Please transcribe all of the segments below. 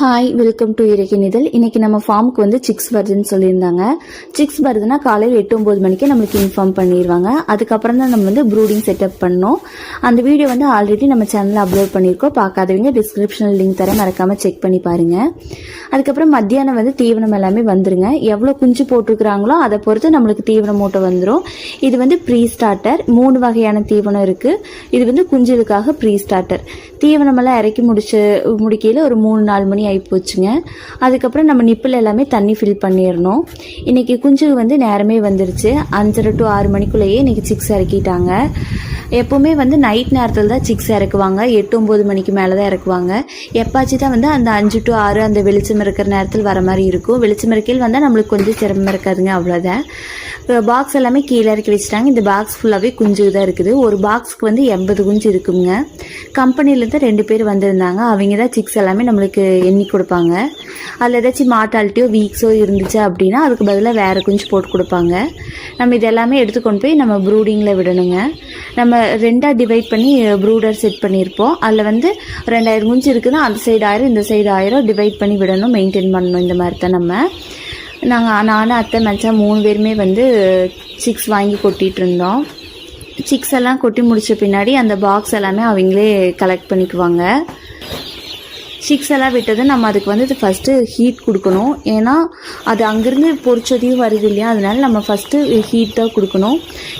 Hi welcome to இறக்கி நிதல் இன்னைக்கு நம்ம ஃபார்முக்கு வந்து சிக்ஸ் வருதுன்னு சொல்லியிருந்தாங்க. சிக்ஸ் வருதுன்னா காலையில் எட்டு ஒம்பது மணிக்கு நம்மளுக்கு இன்ஃபார்ம் பண்ணிடுவாங்க அதுக்கப்புறம் தான் நம்ம வந்து ப்ரூடிங் செட்டப் பண்ணோம் அந்த வீடியோ வந்து ஆல்ரெடி நம்ம சேனலில் அப்லோட் பண்ணியிருக்கோம். பார்க்காதவங்க டிஸ்கிரிப்ஷனில் லிங்க் தர மறக்காமல் செக் பண்ணி பாருங்க. அதுக்கப்புறம் மத்தியானம் வந்து தீவனம் எல்லாமே வந்துருங்க. எவ்வளோ குஞ்சு போட்டிருக்கிறாங்களோ அதை பொறுத்து நம்மளுக்கு தீவன மூட்டை வந்துடும் இது வந்து ப்ரீ ஸ்டார்டர் மூணு வகையான தீவனம் இருக்குது இது வந்து குஞ்சுகளுக்காக ப்ரீ ஸ்டார்டர் தீவனமெல்லாம் இறக்கி முடிச்சு முடிக்கையில் ஒரு மூணு நாலு மணி ஆகி போச்சுங்க அதுக்கப்புறம் நம்ம நிப்பில் எல்லாமே தண்ணி ஃபில் பண்ணிடணும் இன்றைக்கி குஞ்சு வந்து நேரமே வந்துருச்சு. அஞ்சரை டு ஆறு மணிக்குள்ளேயே இன்றைக்கி சிக்ஸ் இறக்கிட்டாங்க. எப்போவுமே வந்து நைட் நேரத்தில் தான் சிக்ஸ் இறக்குவாங்க. எட்டு ஒம்பது மணிக்கு மேலே தான் இறக்குவாங்க. எப்பாச்சு தான் வந்து அந்த அஞ்சு டு ஆறு அந்த வெளிச்சம் இருக்கிற நேரத்தில் வர மாதிரி இருக்கும். வெளிச்சம் இருக்கையில் வந்தால் நம்மளுக்கு கொஞ்சம் சிரமம் இருக்காதுங்க அவ்வளோதான் பாக்ஸ் எல்லாமே கீழே இறக்கி வச்சுட்டாங்க. இந்த பாக்ஸ் ஃபுல்லாகவே குஞ்சு தான் இருக்குது. ஒரு பாக்ஸ்க்கு வந்து எண்பது குஞ்சு இருக்குங்க. கம்பெனிலேருந்து ரெண்டு பேர் வந்திருந்தாங்க. அவங்க தான் சிக்ஸ் எல்லாமே நம்மளுக்கு எண்ணி கொடுப்பாங்க. அதில் ஏதாச்சும் மாட்டாலிட்டியோ வீக்ஸோ இருந்துச்சு அப்படின்னா அதுக்கு பதிலாக வேறு குஞ்சு போட்டு கொடுப்பாங்க. நம்ம இதெல்லாமே எடுத்து கொண்டு போய் நம்ம ப்ரூடிங்கில் விடணுங்க. நம்ம ரெண்டாக டிவைட் பண்ணி ப்ரூடர் செட் பண்ணியிருப்போம். அதில் வந்து ரெண்டாயிரம் குஞ்சு இருக்குதுன்னா அந்த சைடு ஆயிரம் இந்த சைடு ஆயிரம் டிவைட் பண்ணி விடணும் மெயின்டைன் பண்ணணும் இந்த மாதிரி தான் நம்ம. நாங்கள் நானும் அத்தை மச்சா மூணு பேருமே வந்து சிக்ஸ் வாங்கி கொட்டிகிட்டு இருந்தோம். சிக்ஸ் எல்லாம் கொட்டி முடித்த பின்னாடி அந்த பாக்ஸ் எல்லாமே அவங்களே கலெக்ட் பண்ணிக்குவாங்க. சிக்ஸ் எல்லாம் விட்டது நம்ம அதுக்கு வந்து ஃபஸ்ட்டு ஹீட் கொடுக்கணும். ஏன்னா அது அங்கேருந்து பொறிச்சதையும் வருது இல்லையா? அதனால நம்ம ஃபஸ்ட்டு ஹீட் தான் கொடுக்கணும்.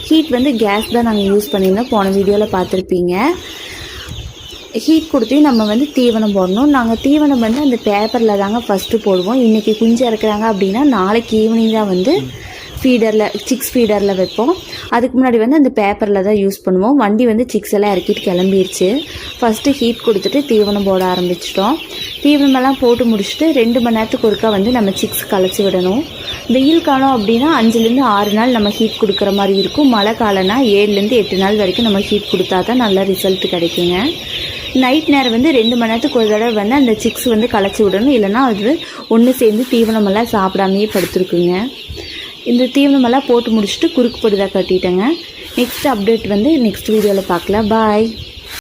ஹீட் வந்து கேஸ் தான் நாங்கள் யூஸ் பண்ணியிருந்தோம். போன வீடியோவில் பார்த்துருப்பீங்க. ஹீட் கொடுத்து நம்ம வந்து தீவனம் போடணும். நாங்கள் தீவனம் வந்து அந்த பேப்பரில் தாங்க ஃபஸ்ட்டு போடுவோம். இன்றைக்கி குஞ்சு இறக்குறாங்க அப்படின்னா நாளைக்கு ஈவினிங் தான் வந்து ஃபீடரில் சிக்ஸ் ஃபீடரில் வைப்போம். அதுக்கு முன்னாடி வந்து அந்த பேப்பரில் தான் யூஸ் பண்ணுவோம். வண்டி வந்து சிக்ஸ் எல்லாம் இறக்கிட்டு கிளம்பிடுச்சு ஃபஸ்ட்டு ஹீட் கொடுத்துட்டு தீவனம் போட ஆரம்பிச்சிட்டோம். தீவனமெல்லாம் போட்டு முடிச்சுட்டு ரெண்டு மணி நேரத்துக்கு ஒருக்கா வந்து நம்ம சிக்ஸ் களைச்சி விடணும். வெயில் காலம் அப்படின்னா அஞ்சுலேருந்து ஆறு நாள் நம்ம ஹீட் கொடுக்குற மாதிரி இருக்கும். மழை காலம்னா ஏழுலேருந்து எட்டு நாள் வரைக்கும் நம்ம ஹீட் கொடுத்தா தான் நல்ல ரிசல்ட் கிடைக்குங்க. நைட் நேரம் வந்து ரெண்டு மணி நேரத்துக்கு ஒரு தடவை வந்து அந்த சிக்ஸ் வந்து களைச்சி விடணும். இல்லைன்னா அது ஒன்று சேர்ந்து தீவனமெல்லாம் சாப்பிடாமையே படுத்துருக்குங்க. இந்த தீவனமெல்லாம் போட்டு முடிச்சுட்டு குறுக்கு பொடிதாக கட்டிட்டேங்க. நெக்ஸ்ட் அப்டேட் வந்து நெக்ஸ்ட் வீடியோவில் பார்க்கலாம். பாய்